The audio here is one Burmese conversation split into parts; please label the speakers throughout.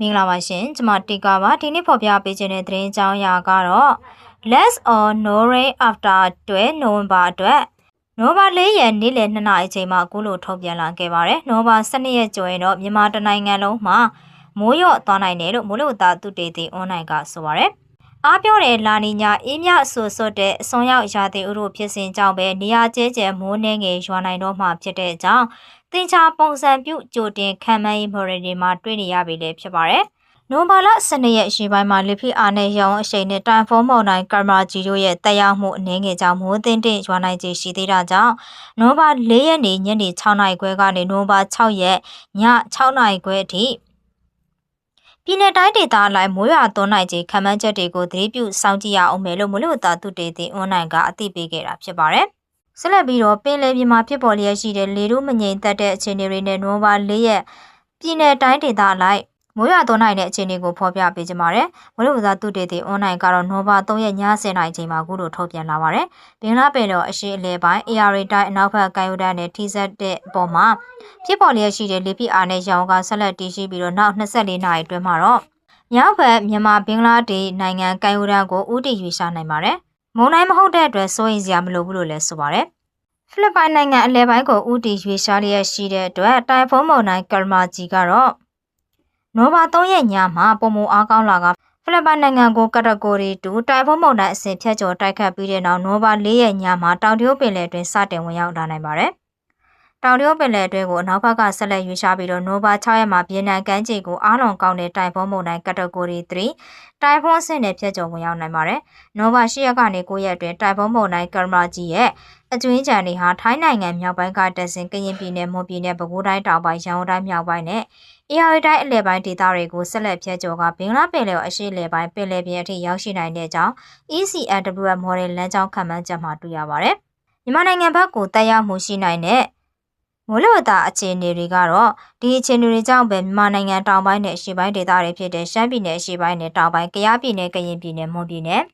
Speaker 1: မင်္ဂလာပါရှင်ကျွန်မတီကာပါဒီနေ့ဖော်ပြပေးခြင်းတဲ့သတင်းအကြောင်းအရာကတော့ less or no rain after 12နိုဝင်ဘာအတွက်နိုဘာ၄ရက်နေ့လယ်2နာရီအချိန်မှာအခုလိုထုတ်ပြန်လာခဲ့ပါတယ်နိုဘာ12ရက်ကျော်ရင်တော့မြန်မာတနိုင်ငံလုံးမှာမိုးရော့သွားနိုင်တယ်လို့မိုးလေဝသသုတေသီအွန်လိုင်းကဆိုပါတယ်အားပြောတဲ့လာနီညာအေးမြအဆူဆွတ်တဲ့အစွန်ရောက်ရာသီဥတုဖြစ်စဉ်ကြောင့်ပဲနေရာကျဲကျဲမိုးနှင်းငယ်ရွာနိုင်တော့မှဖြစ်တဲ့အကြောင်း တင်ချာပုံစံပြုကြိုတင်ခံမှန်းရေးမော်ဒယ်တွေမှာတွေ့နေရပြီလေဖြစ်ပါတယ်။နိုဘာလ12ရက်အရှိပိုင်းမှာလီဖီအာနဲ့ရောင်အရှိန်နဲ့တိုင်ဖုန်းမုန်တိုင်းကာမာဂျီတို့ရဲ့တက်ရောက်မှုအနေငယ်ကြောင့်မိုးသင်းတင်ရွာနိုင်ခြေရှိသေးတာကြောင့်နိုဘာ4ရက်နေ့ညနေ6နာရီခွဲကနေနိုဘာ6ရက်ည6နာရီခွဲအထိပြည်내တိုင်းဒေသအလိုက်မိုးရွာသွန်းနိုင်ခြေခံမှန်းချက်တွေကိုသတိပြုစောင့်ကြည့်ရအောင်မယ်လို့မလို့တာသူတေတင်အွန်လိုင်းကအသိပေးခဲ့တာဖြစ်ပါတယ်။ ဆက်လက်ပြီးတော့ပင်လယ်ပြင်မှာဖြစ်ပေါ်လျက်ရှိတဲ့လေတို့မငြိမ်သက်တဲ့အခြေအနေတွေနဲ့နိုဘာ၄ရက်ပြည်내တိုင်းဒေသအလိုက်မိုးရွာသွန်းနိုင်တဲ့အခြေအနေကိုဖော်ပြပေးကြပါမယ်။မလို့သာသူတေတီအွန်လိုင်းကတော့နိုဘာ3ရက်ည10:00နာရီချိန်မှာအခုလိုထုတ်ပြန်လာပါတယ်။ဘင်္ဂလားပင်လယ်အရှေ့အလယ်ပိုင်း AR တိုင်းအနောက်ဘက်ကမ်းရိုးတန်းနဲ့ထိစပ်တဲ့အပေါ်မှာဖြစ်ပေါ်လျက်ရှိတဲ့လေဖိအားနဲ့ရောင်ကဆက်လက်တည်ရှိပြီးတော့နောက်24နာရီအတွင်းမှာတော့မြောက်ဘက်မြန်မာဘင်္ဂလားဒေ့ရှ်နိုင်ငံကမ်းရိုးတန်းကိုဥတီရွေးရှာနိုင်ပါတယ်။ မုံတိုင်းမဟုတ်တဲ့အတွက်စိုးရိမ်စရာမလိုဘူးလို့လည်းဆိုပါတယ်။ဖိလစ်ပိုင်နိုင်ငံအလဲပိုင်းကိုဥတီရွေးရှားလျက်ရှိတဲ့အတွက်တိုင်ဖုန်းမုန်တိုင်းကာမာဂျီကတော့နိုဘာ3ရက်ညမှာပုံမအားကောင်းလာကဖိလစ်ပိုင်နိုင်ငံကိုကတဂိုရီ2တိုင်ဖုန်းမုန်တိုင်းအဆင့်ဖြတ်ကျော်တိုက်ခတ်ပြီးတဲ့နောက်နိုဘာ4ရက်ညမှာတောင်တရုတ်ပင်လယ်တွင်စတင်ဝင်ရောက်လာနိုင်ပါတယ်။ တောင်တရုတ်ပင်လယ်အတွင်းကိုအနောက်ဘက်ကဆက်လက်ရွေးရှားပြီးတော့နိုဘာ6ရက်မှာပြည်နယ်ကမ်းခြေကိုအားလုံးကောင်းတဲ့တိုင်ဖုန်းမုန်တိုင်းကတဂိုရီ3တိုင်ဖုန်းအဆင့်နဲ့ဖြတ်ကျော်ဝင်ရောက်နိုင်ပါတယ်။နိုဘာ10ရက်ကနေ9ရက်အတွင်းတိုင်ဖုန်းမုန်တိုင်းကရမာကြီးရဲ့အကျွင်းချန်တွေဟာထိုင်းနိုင်ငံမြောက်ပိုင်းကတက်ဆင်ကရင်ပြည်နယ်မွန်ပြည်နယ်ပဲခူးတိုင်းတောင်ပိုင်းရန်ကုန်တိုင်းမြောက်ပိုင်းနဲ့အေရီတိုင်းအလဲပိုင်းဒေသတွေကိုဆက်လက်ဖြတ်ကျော်ကဘင်္ဂလားပင်လယ်အရှေ့လယ်ပိုင်းပင်လယ်ပြင်အထိရောက်ရှိနိုင်တဲ့အကြောင်း ECNWF model လမ်းကြောင်းခန့်မှန်းချက်မှာတွေ့ရပါတယ်။မြန်မာနိုင်ငံဘက်ကိုတက်ရောက်မှုရှိနိုင်တဲ့ မိုးလေဝသအခြေအနေတွေကတော့ဒီအခြေအနေတွေကြောင့်ပဲမြန်မာနိုင်ငံတောင်ပိုင်းနဲ့အရှေ့ပိုင်းဒေသတွေဖြစ်တဲ့ရှမ်းပြည်နယ်အရှေ့ပိုင်းနဲ့တောင်ပိုင်း၊ကယားပြည်နယ်၊ကရင်ပြည်နယ်၊မွန်ပြည်နယ်၊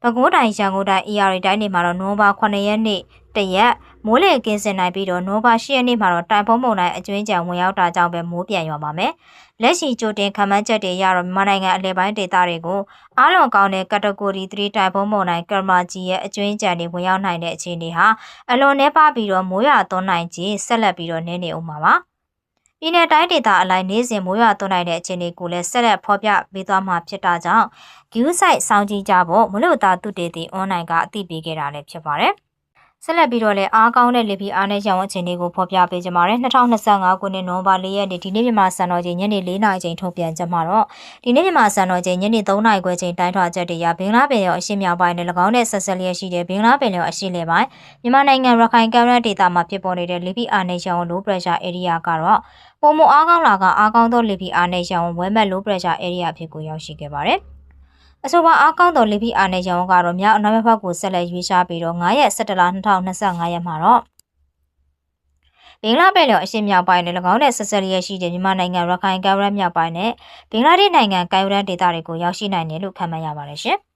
Speaker 1: ပဲခူးတိုင်း၊ရန်ကုန်တိုင်း၊ AR တိုင်းတွေမှာတော့နိုဘာ9ရက်နေ့ တရက်မိုးလေကင်းစင်နိုင်ပြီးတော့နိုဘာ10ရက်နေ့မှာတော့တိုင်ဖုံးမုန်တိုင်းအကျွင်းကြံဝင်ရောက်တာကြောင့်ပဲမိုးပြန်ရွာပါမယ်။လက်ရှိကြိုတင်ခံမှန်းချက်တွေရတော့မြန်မာနိုင်ငံအလဲပိုင်းဒေသတွေကိုအားလုံးကောင်းတဲ့ကတဂိုရီ3တိုင်ဖုံးမုန်တိုင်းကရမာဂျီရဲ့အကျွင်းကြံတွေဝင်ရောက်နိုင်တဲ့အခြေအနေဟာအလွန်နှဲပါပြီးတော့မိုးရွာသွန်းနိုင်ခြင်းဆက်လက်ပြီးတော့နည်းနေအောင်ပါပါ။ပြည်내တိုင်းဒေသအလိုက်နေစဉ်မိုးရွာသွန်းနိုင်တဲ့အခြေအနေကိုလည်းဆက်လက်ဖော်ပြပေးသွားမှာဖြစ်တာကြောင့် view site စောင့်ကြည့်ကြဖို့မလို့သားသူတေတီ online ကအသိပေးခဲ့တာလည်းဖြစ်ပါတယ်။ ဆက်လက်ပြီးတော့လည်းအားကောင်းတဲ့လေပြင်းအားနဲ့ရောင်အခြေအနေကိုဖော်ပြပေးကြပါမယ်2025ခုနှစ်နိုဝင်ဘာ4ရက်နေ့ဒီနေ့မြန်မာစံတော်ချိန်ညနေ4နာရီချိန်ထုတ်ပြန်ကြမှာတော့ဒီနေ့မြန်မာစံတော်ချိန်ညနေ3နာရီခွဲချိန်တိုင်းထွာချက်တွေရဘင်္ဂလားပင်လယ်အရှေ့မြောက်ပိုင်းနဲ့၎င်းနဲ့ဆက်ဆက်လျက်ရှိတဲ့ဘင်္ဂလားပင်လယ်အရှေ့လယ်ပိုင်းမြန်မာနိုင်ငံရခိုင်ကမ်းရိုးဒေသမှာဖြစ်ပေါ်နေတဲ့လေပြင်းအားနဲ့ရောင် low pressure area ကတော့ပုံမအားကောင်းလာကအားကောင်းသောလေပြင်းအားနဲ့ရောင်ဝဲမဲ့ low pressure area ဖြစ်ကိုရောက်ရှိခဲ့ပါတယ်။ အဆိုပါအားကောင်းသောလေပြည့်အားနဲ့ရောင်းကတော့မြောက်အနောက်ဘက်ကိုဆက်လက်ရွေးရှားပြီးတော့9ရက်17လ2025ရက်မှာတော့ဘင်္ဂလားပယ်လယ်အရှေ့မြောက်ပိုင်းနဲ့၎င်းနဲ့ဆက်ဆက်ရရှိတဲ့မြန်မာနိုင်ငံရခိုင်ကမ်းရိုးမြောက်ပိုင်းနဲ့ဘင်္ဂလားဒေ့ရှ်နိုင်ငံကမ်းရိုးဒေသတွေကိုရောက်ရှိနိုင်တယ်လို့ခန့်မှန်းရပါတယ်ရှင်။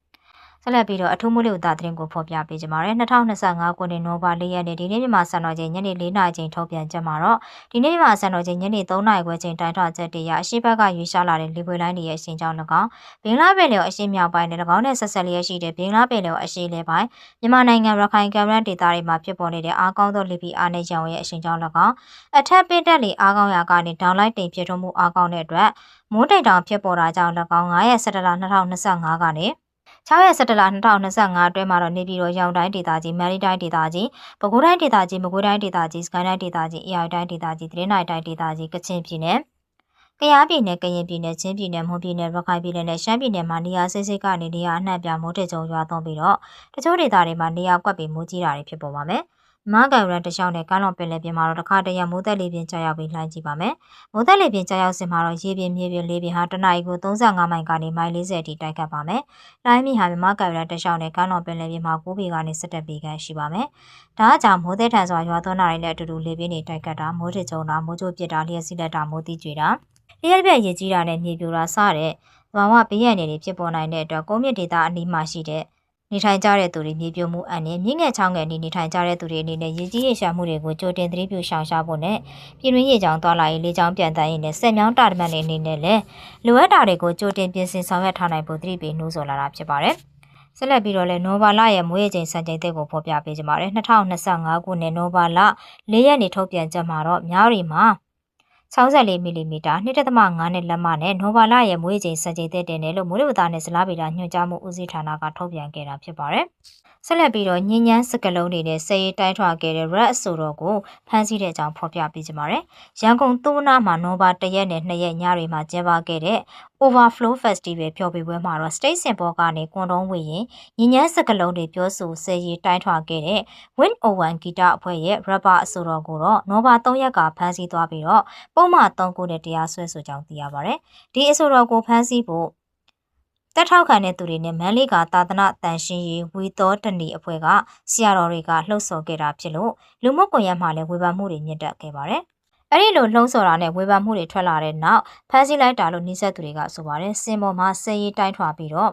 Speaker 1: ဆက်လက်ပြီးတော့အထူးမိုးလေဝသသတင်းကိုဖော်ပြပေးကြပါမယ်2025ခုနှစ်နိုဘာ၄ရက်နေ့ဒီနေ့မြန်မာစံတော်ချိန်ညနေ4နာရီချိန်ထုတ်ပြန်ချက်မှာတော့ဒီနေ့မြန်မာစံတော်ချိန်ညနေ3နာရီခွဲချိန်တိုင်းထွာချက်တရအရှိဘက်ကရွေးရှားလာတဲ့လေပွေလိုင်းတွေရဲ့အရှင်ကြောင့်၎င်းဘင်္ဂလားပင်လယ်အရှေ့မြောက်ပိုင်းနဲ့၎င်းနဲ့ဆက်ဆက်လျက်ရှိတဲ့ဘင်္ဂလားပင်လယ်အရှေ့လယ်ပိုင်းမြန်မာနိုင်ငံရခိုင်ကမ်းရိုးဒေသတွေမှာဖြစ်ပေါ်နေတဲ့အားကောင်းသောလေပြင်းအားနဲ့ရောင်ရဲ့အရှင်ကြောင့်၎င်းအထက်ပင်တက်လေအားကောင်းရာကနေဒေါင်လိုက်တိမ်ဖြစ်ထွန်းမှုအားကောင်းတဲ့အတွက်မိုးတိမ်တောင်ဖြစ်ပေါ်တာကြောင့်၎င်း9ရက်17လ2025ကနေ 6ရက်17လ2025အတွင်းမှာတော့နေပြည်တော်ရောင်တိုင်းဒေသကြီးမန္တလေးတိုင်းဒေသကြီးပဲခူးတိုင်းဒေသကြီးမကွေးတိုင်းဒေသကြီးစကိုင်းတိုင်းဒေသကြီးအေရတိုင်းဒေသကြီးတရင်းနိုင်တိုင်းဒေသကြီးကချင်ပြည်နယ်ကယားပြည်နယ်ကရင်ပြည်နယ်ချင်းပြည်နယ်မွန်ပြည်နယ်ရခိုင်ပြည်နယ်နဲ့ရှမ်းပြည်နယ်မှာနေရာစိစိကနေနေရာအနှံ့ပြမိုးထကြုံရွာသွန်းပြီးတော့တချို့ဒေသတွေမှာနေရာကွက်ပြီးမိုးကြီးတာတွေဖြစ်ပေါ်ပါမယ်။ မဂန်ရန်တခြားနဲ့ကမ်းလွန်ပင်လယ်ပြင်မှာတော့တစ်ခါတရံမိုးသက်လေပြင်းကြာရောက်ပြီးလှိုင်းကြည့်ပါမယ်။မိုးသက်လေပြင်းကြာရောက်စဉ်မှာတော့ရေပြင်မြေပြင်လေပြင်းဟာတနအီကို35မိုင်ကနေမိုင်40အထိတိုက်ခတ်ပါမယ်။လှိုင်းမြဟာမြမကန်ရန်တခြားနဲ့ကမ်းလွန်ပင်လယ်ပြင်မှာ9ပေကနေ17ပေခန့်ရှိပါမယ်။ဒါအကြောင်းမိုးသက်ထန်စွာရွာသွန်းတာတွေနဲ့အတူတူလေပြင်းတွေတိုက်ခတ်တာမိုးထစ်ကြုံတာမိုးကြိုးပစ်တာလျှက်စီးလက်တာမိုးတိကျွေတာလျှက်ပြက်ရေကြီးတာနဲ့မြေပြိုတာစတဲ့သဘာဝဘေးရန်တွေဖြစ်ပေါ်နိုင်တဲ့အတွက်ကုန်းမြင့်ဒေသအနီးမှာရှိတဲ့ နေထိုင်ကြတဲ့သူတွေမြေပြိုမှုအန်နဲ့မြင့်ငယ်ချောင်းငယ်နေနေထိုင်ကြတဲ့သူတွေအနေနဲ့ရည်ကြီးရရှာမှုတွေကိုကြိုတင်သတိပြုရှောင်ရှားဖို့နဲ့ပြည်တွင်းရေကြောင်းသွားလာရေးလေကြောင်းပြန်တန်းရေးနဲ့ဆက်မြောင်းတာတမန်တွေအနေနဲ့လည်းလိုအပ်တာတွေကိုကြိုတင်ပြင်ဆင်ဆောင်ရွက်ထားနိုင်ဖို့သတိပေးနှိုးဆော်လာတာဖြစ်ပါတယ်။ဆက်လက်ပြီးတော့လည်းနိုဘာလရဲ့မွေးရချိန်စံချိန်သက်ကိုဖော်ပြပေးကြပါမယ်2025ခုနှစ်နိုဘာလ၄ရက်နေ့ထုတ်ပြန်ချက်မှာတော့မြောက်ရီမှာ 64မီလီမီတာ2.5နဲ့လက်မနဲ့နိုဘာလရဲ့မွေးချိန်စံချိန်သက်တင်တယ်လို့မိုးလေဝသနဲ့ဇလားဗီတာညွှန်ကြားမှုဦးစီးဌာနကထုတ်ပြန်ခဲ့တာဖြစ်ပါတယ်။ဆက်လက်ပြီးတော့ညဉ့်ညမ်းစကလုံးတွေနဲ့စရေးတိုင်းထွာခဲ့တဲ့ red အဆိုတော်ကိုဖမ်းဆီးတဲ့အကြောင်းဖော်ပြပေးကြပါမယ်။ရန်ကုန်သုနာမှာနိုဘာ၁ရက်နဲ့၂ရက်ညတွေမှာကျင်းပခဲ့တဲ့ Overflow Festival ဖျော်ဖြေပွဲမှာတော့ State Symbol ကနေကွန်တုံးဝေရင်ညဉ့်ညမ်းစကလုံးတွေပြောဆိုစရေးတိုင်းထွာခဲ့တဲ့ Win O1 ဂီတအဖွဲ့ရဲ့ rapper အဆိုတော်ကိုတော့နိုဘာ၃ရက်ကဖမ်းဆီးသွားပြီးတော့ပုံမှန်၃ခုနဲ့တရားစွဲဆိုကြောင်းသိရပါတယ်။ဒီအဆိုတော်ကိုဖမ်းဆီးဖို့တက်ထောက်ခံတဲ့သူတွေနဲ့မန်းလေးကသာသနာတန်ရှင်းရေးဝီတော်တဏီအဖွဲ့ကဆရာတော်တွေကလှုပ်ဆော်ခဲ့တာဖြစ်လို့လူမှုကွန်ရက်မှာလည်းဝေဖန်မှုတွေမြင့်တက်ခဲ့ပါတယ်။ အဲ့ဒီလိုလှုံ့ဆော်တာနဲ့ဝေဖန်မှုတွေထွက်လာတဲ့နောက်ဖမ်းဆီးလိုက်တာလို့နှိစက်သူတွေကဆိုပါတယ်။စင်ပေါ်မှာစည်ရီတိုင်းထွာပြီးတော့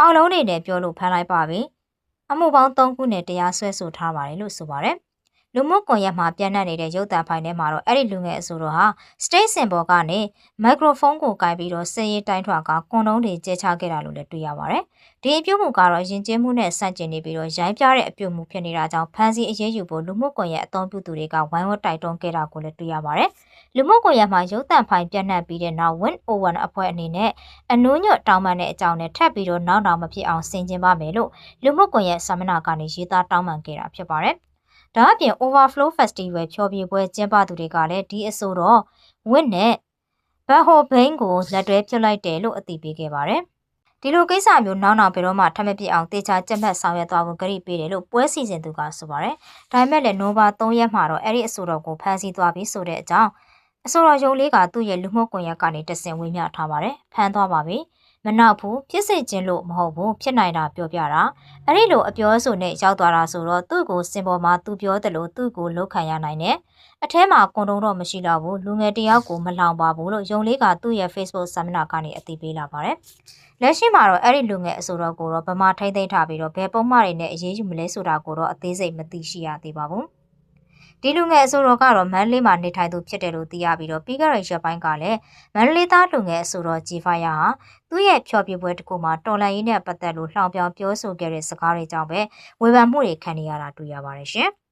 Speaker 1: အောက်လုံးတွေနဲ့ပြောလို့ဖမ်းလိုက်ပါပြီ။အမှုပေါင်း၃ခုနဲ့တရားစွဲဆိုထားပါတယ်လို့ဆိုပါတယ်။ လူမှုကွန်ရက်မှာပြန့်နှံ့နေတဲ့ရုပ်သံဖိုင်ထဲမှာတော့အဲ့ဒီလူငယ်အဆိုတော်ဟာ stage symbol ကနေမိုက်ခရိုဖုန်းကိုကင်ပြီးတော့စည်ရေးတိုင်းထွာကကွန်တုံးတွေကျဲချခဲ့တာလို့လည်းတွေ့ရပါတယ်။ဒီအပြုတ်မှုကတော့ယဉ်ကျေးမှုနဲ့ဆန့်ကျင်နေပြီးတော့ရိုင်းပြတဲ့အပြုတ်မှုဖြစ်နေတာကြောင့်ဖန်စီအရေးယူဖို့လူမှုကွန်ရက်အသုံးပြုသူတွေကဝိုင်းဝန်းတိုက်တွန်းခဲ့တာကိုလည်းတွေ့ရပါတယ်။လူမှုကွန်ရက်မှာရုပ်သံဖိုင်ပြန့်နှံ့ပြီးတဲ့နောက် Win Over အဖွဲ့အနေနဲ့အနူးညွတ်တောင်းပန်တဲ့အကြောင်းနဲ့ထပ်ပြီးတော့နောက်နောက်မဖြစ်အောင်ဆင်ခြင်ပါမယ်လို့လူမှုကွန်ရက်ဆမနာကနေရေးသားတောင်းပန်ခဲ့တာဖြစ်ပါတယ်။ ဒါအပြင် Overflow Festival ဖြောပြပွဲကျင်းပသူတွေကလည်းဒီအဆိုတော့ဝင့်နဲ့ဘတ်ဟိုဘိန်းကိုလက်တွဲပြစ်လိုက်တယ်လို့အသိပေးခဲ့ပါတယ်။ဒီလိုကိစ္စမျိုးနောက်နောက်ဘယ်တော့မှထပ်မပြစ်အောင်တေချာကြက်မှတ်ဆောင်ရွက်သွားဖို့ကြိပေးတယ်လို့ပွဲစီစဉ်သူကဆိုပါတယ်။ဒါပေမဲ့လည်း Nova 3ရက်မှာတော့အဲ့ဒီအဆိုတော်ကိုဖမ်းဆီးသွားပြီးဆိုတဲ့အကြောင်းအဆိုတော်ရုံလေးကသူ့ရဲ့လူမှုကွန်ရက်ကနေတဆင်ဝေမျှထားပါတယ်။ဖမ်းသွားပါပြီ။ မနောက်ဘူးဖြစ်စေခြင်းလို့မဟုတ်ဘူးဖြစ်နိုင်တာပြောပြတာအဲ့ဒီလိုအပြောဆိုနဲ့ရောက်သွားတာဆိုတော့သူ့ကိုစင်ပေါ်မှာသူပြောတယ်လို့သူ့ကိုလောက်ခံရနိုင်တယ်အထဲမှာကွန်တုံတော့မရှိတော့ဘူးလူငယ်တယောက်ကိုမလောင်ပါဘူးလို့ယုံလေးကသူ့ရဲ့ Facebook ဆမ်မနာကနေအသိပေးလာပါတယ်လက်ရှိမှာတော့အဲ့ဒီလူငယ်အဆိုတော်ကိုတော့ဗမာထိမ့်သိမ့်ထားပြီးတော့ဘယ်ပုံမှန်တွေနဲ့အရေးယူမလဲဆိုတာကိုတော့အသေးစိတ်မသိရှိရသေးပါဘူး ဒီလူငယ်အဆိုတော်ကတော့မန္တလေးမှာနေထိုင်သူဖြစ်တယ်လို့သိရပြီးတော့ပြီးခဲ့တဲ့ရက်ပိုင်းကလည်းမန္တလေးသားလူငယ်အဆိုတော်ဂျီဖိုင်ယာဟာသူ့ရဲ့ဖျော်ပြပွဲတစ်ခုမှာတော်လန်ရေးနဲ့ပတ်သက်လို့လှောင်ပြောင်ပြောဆိုခဲ့တဲ့စကားတွေကြောင့်ပဲဝေဖန်မှုတွေခံနေရတာတွေ့ရပါတယ်ရှင်။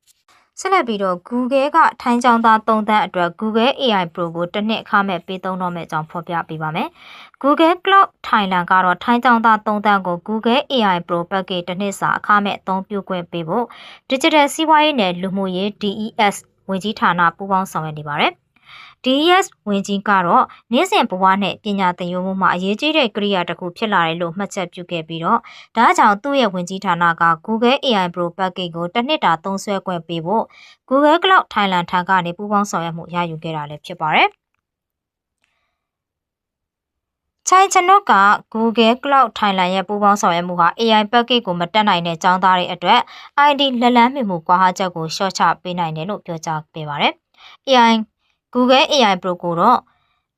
Speaker 1: ဆက်လက်ပြီးတော့ Google ကထိုင်းချောင်းသား3သန်းအတွက် Google AI Pro ကိုတစ်နှစ်အခမဲ့ပေးသုံးတော့မယ့်အကြောင်းဖော်ပြပေးပါမယ်။ Google Cloud Thailand ကတော့ထိုင်းချောင်းသား3သန်းကို Google AI Pro Package တစ်နှစ်စာအခမဲ့အသုံးပြုခွင့်ပေးဖို့ Digital စီးပွားရေးနဲ့လူမှုရေး DES ဝန်ကြီးဌာနပူးပေါင်းဆောင်ရွက်နေပါတယ်။ DS ဝင်ကြီးကတော့နေ့စဉ်ဘဝနဲ့ပညာသင်ယူမှုမှာအရေးကြီးတဲ့ကိရိယာတစ်ခုဖြစ်လာတယ်လို့မှတ်ချက်ပြုခဲ့ပြီးတော့ဒါကြောင့်သူ့ရဲ့ဝင်ကြီးဌာနက Google AI Pro Package ကိုတစ်နှစ်တာသုံးစွဲခွင့်ပေးဖို့ Google Cloud Thailand ထံကနေပူးပေါင်းဆောင်ရွက်မှုရယူခဲ့တာလည်းဖြစ်ပါတယ်။ချိုင်ချနုတ်က Google Cloud Thailand ရဲ့ပူးပေါင်းဆောင်ရွက်မှုဟာ AI package ကိုမတက်နိုင်တဲ့ចောင်းသားတွေအတွက် ID လက်လန်းမိမှုကွာဟချက်ကိုရှော့ချပေးနိုင်တယ်လို့ပြောကြားပေးပါတယ်။ AI Google AI Pro ကိုတော့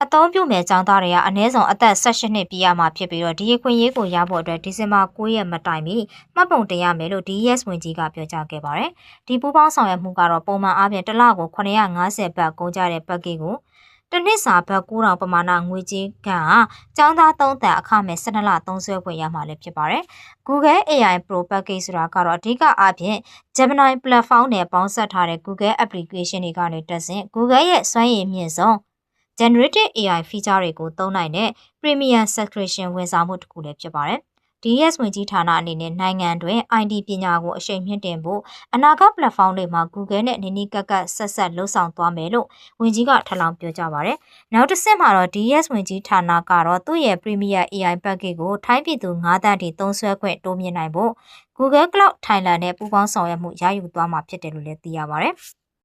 Speaker 1: အသုံးပြုမဲ့ចောင်းသားတွေကအနည်းဆုံးအသက်18နှစ်ပြည့်ရမှာဖြစ်ပြီးတော့ဒီအခွင့်အရေးကိုရဖို့အတွက်ဒီဇင်ဘာ9ရက်မတိုင်မီမှတ်ပုံတင်ရမယ်လို့ DS ဝန်ကြီးကပြောကြားခဲ့ပါတယ်။ဒီပူးပေါင်းဆောင်ရွက်မှုကတော့ပုံမှန်အားဖြင့်တစ်လကို950ဘတ်ကုန်ကြတဲ့ပတ်ကိကို တနစ်စာဘတ်9000ပမာဏငွေကြေးကចောင်းသား3တန်အခမဲ့12လသုံးစွဲခွင့်ရမှာလည်းဖြစ်ပါတယ်။ Google AI Pro Package ဆိုတာကတော့အဓိကအားဖြင့် Gemini platform နဲ့ပေါင်းစပ်ထားတဲ့ Google application တွေကနေတက်ဆင် Google ရဲ့စွမ်းရည်မြင့်ဆုံး generative AI feature တွေကိုသုံးနိုင်တဲ့ premium subscription ဝန်ဆောင်မှုတစ်ခုလည်းဖြစ်ပါတယ်။ DS ဝင်ကြီးဌာနအနေနဲ့နိုင်ငံတွင် ID ပညာကိုအရှိန်မြင့်တင်ဖို့အနာဂတ် platform တွေမှာ Google နဲ့နေနီးကပ်ကပ်ဆက်ဆက်လှုပ်ဆောင်သွားမယ်လို့ဝင်ကြီးကထပ်လောင်းပြောကြားပါတယ်။နောက်တစ်ဆင့်မှာတော့ DS ဝင်ကြီးဌာနကတော့သူ့ရဲ့ Premier AI package ကိုထိုင်းပြည်သူ9တန်းထိသုံးစွဲခွင့်တိုးမြင့်နိုင်ဖို့ Google Cloud Thailand နဲ့ပူးပေါင်းဆောင်ရွက်မှုရယူသွားမှာဖြစ်တယ်လို့လည်းသိရပါတယ်။